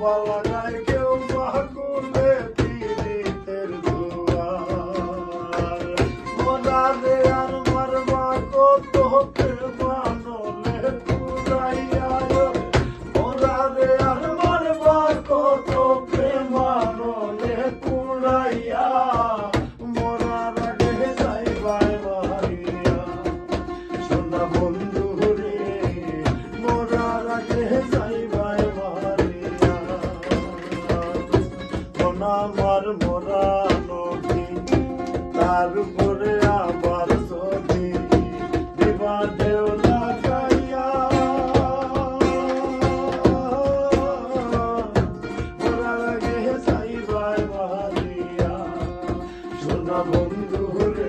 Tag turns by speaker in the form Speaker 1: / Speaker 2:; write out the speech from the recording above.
Speaker 1: yuvalara আমার মরা নদী তার উপরে আবার যদি বিবাদেও লাগাইয়া মরা লাগে সাইবাই বাহারিয়া সোনা বন্ধুর